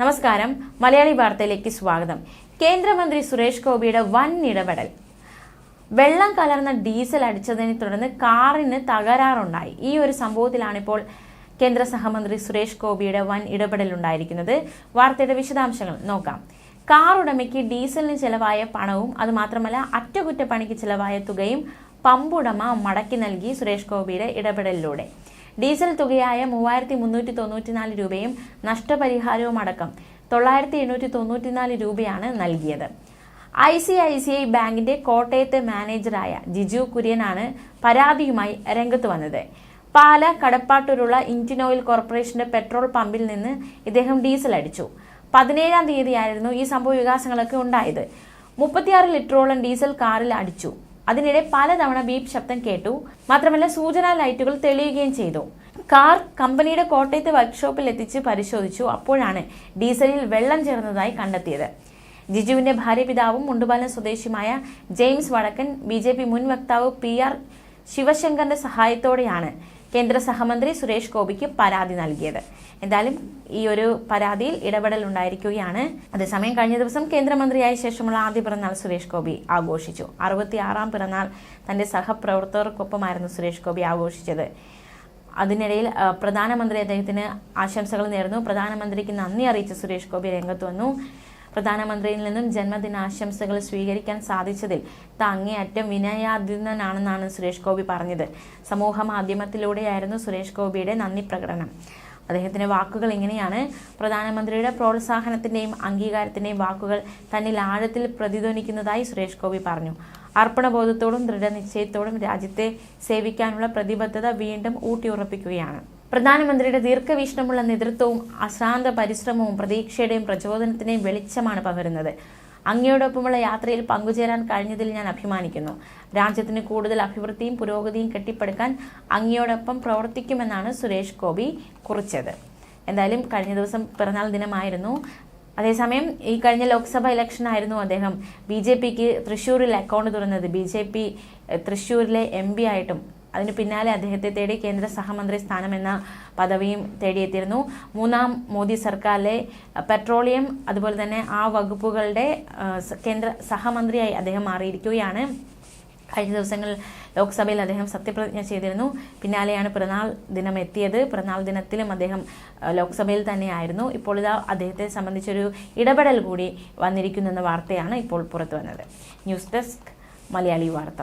നമസ്കാരം. മലയാളി വാർത്തയിലേക്ക് സ്വാഗതം. കേന്ദ്രമന്ത്രി സുരേഷ് ഗോപിയുടെ വൻ ഇടപെടൽ. വെള്ളം കലർന്ന ഡീസൽ അടിച്ചതിനെ തുടർന്ന് കാറിന് തകരാറുണ്ടായി. ഈ ഒരു സംഭവത്തിലാണ് ഇപ്പോൾ കേന്ദ്ര സഹമന്ത്രി സുരേഷ് ഗോപിയുടെ വൻ ഇടപെടൽ ഉണ്ടായിരിക്കുന്നത് വാർത്തയുടെ വിശദാംശങ്ങൾ നോക്കാം. കാർ ഉടമയ്ക്ക് ഡീസലിന് ചെലവായ പണവും അതുമാത്രമല്ല അറ്റകുറ്റപ്പണിക്ക് ചിലവായ തുകയും പമ്പുടമ മടക്കി നൽകി സുരേഷ് ഗോപിയുടെ ഇടപെടലിലൂടെ. ഡീസൽ തുകയായ മൂവായിരത്തി മുന്നൂറ്റി തൊണ്ണൂറ്റിനാല് രൂപയും നഷ്ടപരിഹാരവും അടക്കം തൊള്ളായിരത്തി എണ്ണൂറ്റി തൊണ്ണൂറ്റിനാല് രൂപയാണ് നൽകിയത്. I C I C I ബാങ്കിന്റെ കോട്ടയത്തെ മാനേജറായ ജിജു കുര്യനാണ് പരാതിയുമായി രംഗത്ത് വന്നത്. പാല കടപ്പാട്ടൂരുള്ള ഇന്ത്യൻ ഓയിൽ കോർപ്പറേഷന്റെ പെട്രോൾ പമ്പിൽ നിന്ന് ഇദ്ദേഹം ഡീസൽ അടിച്ചു. പതിനേഴാം തീയതിയായിരുന്നു ഈ സംഭവ വികാസങ്ങളൊക്കെ ഉണ്ടായത്. മുപ്പത്തിയാറ് ലിറ്ററോളം ഡീസൽ കാറിൽ അടിച്ചു. അതിനിടെ പലതവണ ബീപ് ശബ്ദം കേട്ടു. മാത്രമല്ല സൂചനാ ലൈറ്റുകൾ തെളിയുകയും ചെയ്തു. കാർ കമ്പനിയുടെ കോട്ടയത്ത് വർക്ക്ഷോപ്പിൽ എത്തിച്ച് പരിശോധിച്ചു. അപ്പോഴാണ് ഡീസലിൽ വെള്ളം ചേർന്നതായി കണ്ടെത്തിയത്. ജിജുവിന്റെ ഭാര്യ പിതാവും മുണ്ടുപാലം സ്വദേശിയുമായ ജെയിംസ് വടക്കൻ ബി മുൻ വക്താവ് പി ആർ ശിവശങ്കറിന്റെ സഹായത്തോടെയാണ് കേന്ദ്ര സഹമന്ത്രി സുരേഷ് ഗോപിക്ക് പരാതി നൽകിയത്. എന്തായാലും ഈ ഒരു പരാതിയിൽ ഇടപെടൽ ഉണ്ടായിരിക്കുകയാണ്. അതേസമയം കഴിഞ്ഞ ദിവസം കേന്ദ്രമന്ത്രിയായ ശേഷമുള്ള ആദ്യ പിറന്നാൾ സുരേഷ് ഗോപി ആഘോഷിച്ചു. അറുപത്തിയാറാം പിറന്നാൾ തന്റെ സഹപ്രവർത്തകർക്കൊപ്പമായിരുന്നു സുരേഷ് ഗോപി ആഘോഷിച്ചത്. അതിനിടയിൽ പ്രധാനമന്ത്രി അദ്ദേഹത്തിന് ആശംസകൾ നേർന്നു. പ്രധാനമന്ത്രിക്ക് നന്ദി അറിയിച്ച സുരേഷ് ഗോപി രംഗത്ത് വന്നു. പ്രധാനമന്ത്രിയിൽ നിന്നും ജന്മദിനാശംസകൾ സ്വീകരിക്കാൻ സാധിച്ചതിൽ അങ്ങേയറ്റം വിനയാധീനനാണെന്നാണ് സുരേഷ് ഗോപി പറഞ്ഞത്. സമൂഹ മാധ്യമത്തിലൂടെയായിരുന്നു സുരേഷ് ഗോപിയുടെ നന്ദി പ്രകടനം. അദ്ദേഹത്തിന്റെ വാക്കുകൾ ഇങ്ങനെയാണ്. പ്രധാനമന്ത്രിയുടെ പ്രോത്സാഹനത്തിന്റെയും അംഗീകാരത്തിന്റെയും വാക്കുകൾ തന്നിൽ ആഴത്തിൽ പ്രതിധ്വനിക്കുന്നതായി സുരേഷ് ഗോപി പറഞ്ഞു. അർപ്പണബോധത്തോടും ദൃഢനിശ്ചയത്തോടും രാജ്യത്തെ സേവിക്കാനുള്ള പ്രതിബദ്ധത വീണ്ടും ഊട്ടിയുറപ്പിക്കുകയാണ്. പ്രധാനമന്ത്രിയുടെ ദീർഘവീക്ഷണമുള്ള നേതൃത്വവും അശാന്ത പരിശ്രമവും പ്രതീക്ഷയുടെയും പ്രചോദനത്തിന്റെയും വെളിച്ചമാണ് പകരുന്നത്. അങ്ങയോടൊപ്പമുള്ള യാത്രയിൽ പങ്കുചേരാൻ കഴിഞ്ഞതിൽ ഞാൻ അഭിമാനിക്കുന്നു. രാജ്യത്തിന് കൂടുതൽ അഭിവൃദ്ധിയും പുരോഗതിയും കെട്ടിപ്പടുക്കാൻ അങ്ങയോടൊപ്പം പ്രവർത്തിക്കുമെന്നാണ് സുരേഷ് ഗോപി കുറിച്ചത്. എന്തായാലും കഴിഞ്ഞ ദിവസം പിറന്നാൾ ദിനമായിരുന്നു. അതേസമയം ഈ കഴിഞ്ഞ ലോക്സഭ ഇലക്ഷൻ ആയിരുന്നു അദ്ദേഹം. ബി ജെ പിക്ക് തൃശ്ശൂരിൽ അക്കൗണ്ട് തുറന്നത്. ബി ജെ പി തൃശ്ശൂരിലെ എം പി ആയിട്ടും അതിന് പിന്നാലെ അദ്ദേഹത്തെ തേടി കേന്ദ്ര സഹമന്ത്രി സ്ഥാനമെന്ന പദവിയും തേടിയെത്തിയിരുന്നു. മൂന്നാം മോദി സർക്കാരിലെ പെട്രോളിയം അതുപോലെ തന്നെ ആ വകുപ്പുകളുടെ കേന്ദ്ര സഹമന്ത്രിയായി അദ്ദേഹം മാറിയിരിക്കുകയാണ്. കഴിഞ്ഞ ദിവസങ്ങളിൽ ലോക്സഭയിൽ അദ്ദേഹം സത്യപ്രതിജ്ഞ ചെയ്തിരുന്നു. പിന്നാലെയാണ് പിറന്നാൾ ദിനം എത്തിയത്. പിറന്നാൾ ദിനത്തിലും അദ്ദേഹം ലോക്സഭയിൽ തന്നെയായിരുന്നു. ഇപ്പോൾ ഇതാ അദ്ദേഹത്തെ സംബന്ധിച്ചൊരു ഇടപെടൽ കൂടി വന്നിരിക്കുന്നു എന്ന വാർത്തയാണ് ഇപ്പോൾ പുറത്തു വന്നത്. ന്യൂസ് ഡെസ്ക് മലയാളി വാർത്ത.